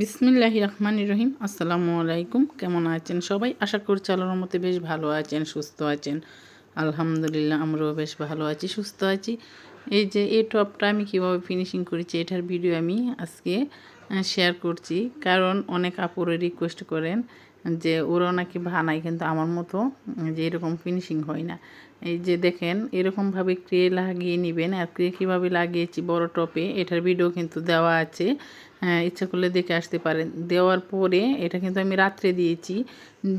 বিসমিল্লাহি রহমান রহিম। আসসালামু আলাইকুম। কেমন আছেন সবাই? আশা করছি আল্লাহর মতে বেশ ভালো আছেন, সুস্থ আছেন। আলহামদুলিল্লাহ, আমরাও বেশ ভালো আছি, সুস্থ আছি। এই যে, এই টপটা আমি কীভাবে ফিনিশিং করেছি, এটার ভিডিও আমি আজকে শেয়ার করছি। কারণ অনেক আপুরে রিকোয়েস্ট করেন যে ওরাও নাকি ভানায় কিন্তু আমার মতো যে এরকম ফিনিশিং হয় না। এই যে দেখেন এরকমভাবে ক্রে লাগিয়ে নেবেন, আর ক্রে কীভাবে লাগিয়েছি বড় টপে, এটার ভিডিও কিন্তু দেওয়া আছে। হ্যাঁ ইচ্ছা করলে দেখে আসতে পারেন। দেওয়ার পরে এটা কিন্তু আমি রাত্রে দিয়েছি।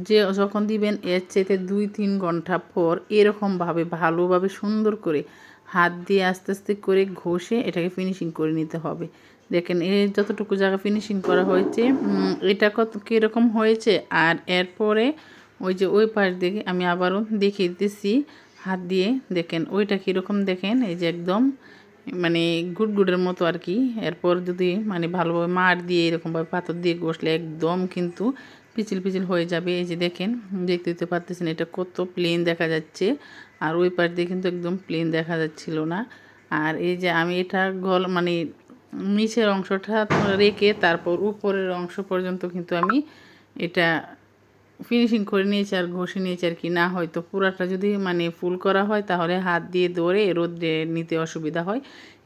যে যখন দিবেন, এর চেতে দুই তিন ঘণ্টা পর এরকমভাবে ভালোভাবে সুন্দর করে হাত দিয়ে আস্তে আস্তে করে ঘষে এটাকে ফিনিশিং করে নিতে হবে। দেখেন, এই যতটুকু জায়গা ফিনিশিং করা হয়েছে এটা কত কীরকম হয়েছে? আর এরপরে ওই যে ওই পাশ দিকে আমি আবারও দেখিয়ে দিতেছি, হাত দিয়ে। দেখেন, ওইটা কীরকম দেখেন, এই যে একদম মানে গুড়গুড়ের মতো আর কি। এরপর যদি মানে ভালোভাবে মার দিয়ে এরকমভাবে পাথর দিয়ে ঘষলে একদম কিন্তু পিচিল পিচিল হয়ে যাবে। এই যে দেখেন, দেখতে দিতে পারতেছেন এটা কত প্লেন দেখা যাচ্ছে। আর ওই পাশ দিয়ে কিন্তু একদম প্লেন দেখা যাচ্ছিল না। আর এই যে আমি এটা গল মানে নিচের অংশটা রেখে তারপর উপরের অংশ পর্যন্ত কিন্তু আমি এটা ফিনিশিং করে নিয়েছি আর ঘষে নিয়েছি আর কি। না হয়তো পুরাটা যদি মানে ফুল করা হয় তাহলে হাত দিয়ে দৌড়ে রোদ্রে নিতে অসুবিধা হয়।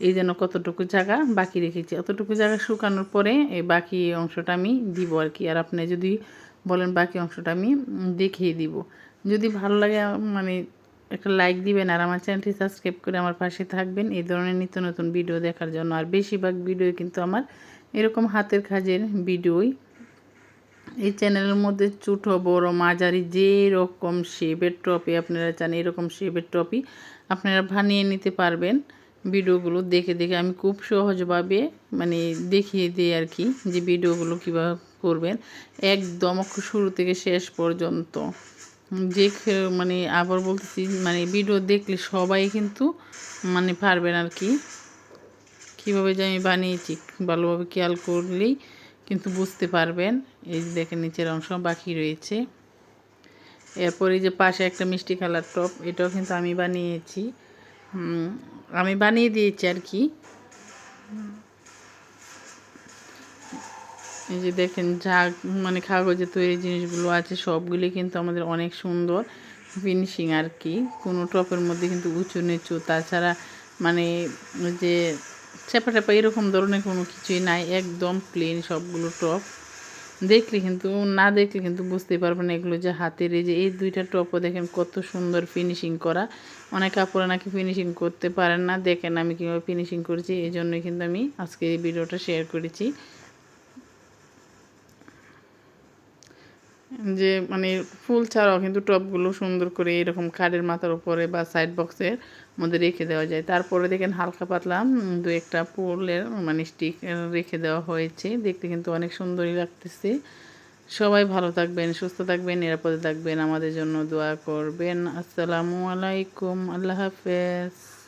এই জন্য কতটুকু জায়গা বাকি রেখেছি। অতটুকু জায়গা শুকানোর পরে এই বাকি অংশটা আমি দিব আর কি। আর আপনি যদি বলেন বাকি অংশটা আমি দেখিয়ে দিব। যদি ভালো লাগে মানে একটা লাইক দিবেন আর আমার চ্যানেলটি সাবস্ক্রাইব করে আমার পাশে থাকবেন। এই ধরনের নিত্য নতুন ভিডিও দেখার জন্য। আর বেশিরভাগ ভিডিও কিন্তু আমার এরকম হাতের কাজের ভিডিওই এই চ্যানেলের মধ্যে ছোটো, বড়, মাঝারি যে রকম শেপের টপি আপনারা চান, এরকম শেপের টপি আপনারা বানিয়ে নিতে পারবেন ভিডিওগুলো দেখে দেখে আমি খুব সহজভাবে মানে দেখিয়ে দিই আর কি যে ভিডিওগুলো কীভাবে করবেন একদম শুরু থেকে শেষ পর্যন্ত। যে মানে আবার বলতেছি মানে ভিডিও দেখলে সবাই কিন্তু মানে পারবেন আর কি। কীভাবে যে আমি বানিয়েছি ভালোভাবে খেয়াল করলেই কিন্তু বুঝতে পারবেন। এই যে দেখেন নিচের অংশ বাকি রয়েছে। এরপরে যে পাশে একটা মিষ্টি কালার টপ, এটাও কিন্তু আমি বানিয়েছি। আমি বানিয়ে দিয়েছি আর কি। এই যে দেখেন যা মানে কাগজে তৈরি জিনিসগুলো আছে, সবগুলি কিন্তু আমাদের অনেক সুন্দর ফিনিশিং আর কি। কোনো টপের মধ্যে কিন্তু উঁচু নিচু, তাছাড়া মানে যে চেপা টেপা এরকম ধরনের কোনো কিছুই নাই, একদম প্লেন সবগুলো টপ দেখলে কিন্তু, না দেখলে কিন্তু বুঝতে পারবেন এগুলো যে হাতের, এই যে এই দুইটা টপও দেখেন কত সুন্দর ফিনিশিং করা। অনেক কাপড়ে নাকি ফিনিশিং করতে পারেন না, দেখেন আমি কীভাবে ফিনিশিং করেছি, এই জন্যই কিন্তু আমি আজকে এই ভিডিওটা শেয়ার করেছি। যে মানে ফুল ছাড়াও কিন্তু টপগুলো সুন্দর করে এরকম কাঠের মাথার উপরে বা সাইড বক্সের মধ্যে রেখে দেওয়া যায়। তারপরে দেখেন হালকা পাতলা দু একটা ফুলের মানে স্টিক রেখে দেওয়া হয়েছে। দেখতে কিন্তু অনেক সুন্দরই লাগতেছে। সবাই ভালো থাকবেন, সুস্থ থাকবেন, নিরাপদে থাকবেন। আমাদের জন্য দোয়া করবেন। আসসালামু আলাইকুম। আল্লাহ হাফেজ।